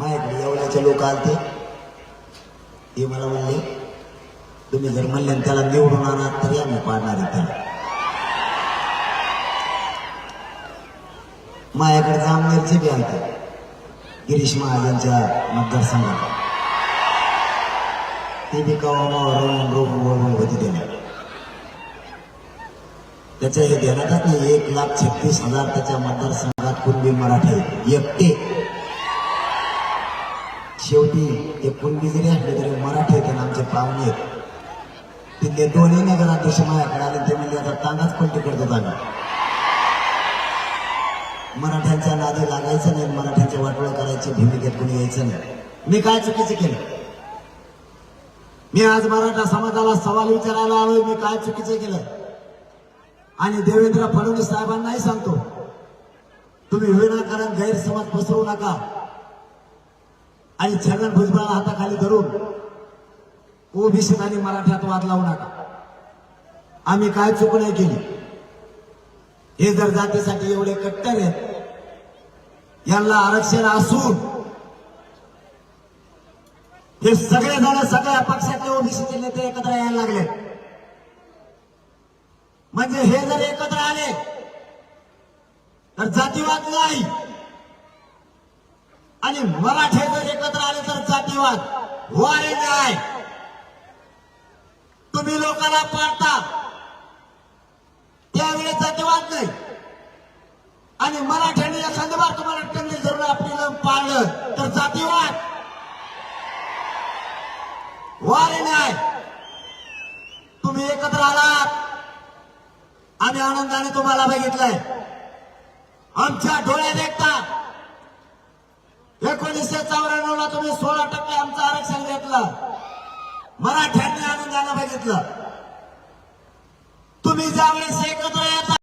माझ्याकडे येवल्याचे लोक आलते. ते मला म्हणले तुम्ही जर म्हणले त्याला निवडून आणा तरी आम्ही पाडणार आहे त्याला. माझ्याकडे जामनेरचे बी आलते गिरीश महाजनच्या मतदारसंघात. ते बी कवामावर रोम रोवून रोम होते त्याला. त्याच्या हे ध्यानातच नाही एक लाख छत्तीस हजार त्याच्या मतदारसंघात कुणबी मराठे एकटे. शेवटी ते कुणबी जरी असले तरी मराठी आहेत आमचे पाहुणे आहेत तिथले दोन्ही नगराध्यक्ष माझ्याकडे आले ते म्हणजे आता तांगाच पलटी करतो आम्ही मराठ्यांच्या नादे लागायचं नाही मराठ्यांचे वाटोळं करायची भूमिकेत कोणी यायचं नाही. मी काय चुकीचं केलं? मी आज मराठा समाजाला सवाल विचारायला आलोय मी काय चुकीचं केलं? आणि देवेंद्र फडणवीस साहेबांनाही सांगतो तुम्ही विनाकारण गैरसमज पसरवू नका. आणि छगन भुजबळाला हाताखाली धरून ओबीसी आणि मराठ्यात वाद लावू नका. आम्ही काय चूक नाही केली. हे जर जातीसाठी एवढे कट्टर आहेत यांना आरक्षण असून हे सगळे जण सगळ्या पक्षातले ओबीसीचे नेते एकत्र यायला लागले. म्हणजे हे जर एकत्र आले तर जातीवाद नाही. आणि मराठे जर एकत्र आले तर जातीवाद वारे नाही. तुम्ही लोकांना पाडता. त्यावेळेस जातीवाद नाही. आणि मराठ्याने एखाद्या बार तुम्हाला टंगली धरून आपली पाळलं तर जातीवाद वारे नाही. तुम्ही एकत्र आलात. आम्ही आनंदाने तुम्हाला बघितलंय. आमच्या डोळ्यात देखतात एकोणीसशे चौऱ्याण्णव ला तुम्ही सोळा टक्के आमचं आरक्षण घेतलं मराठ्यांनी आनंदाने बघितलं तुम्ही ज्यावेळेस एकत्र येता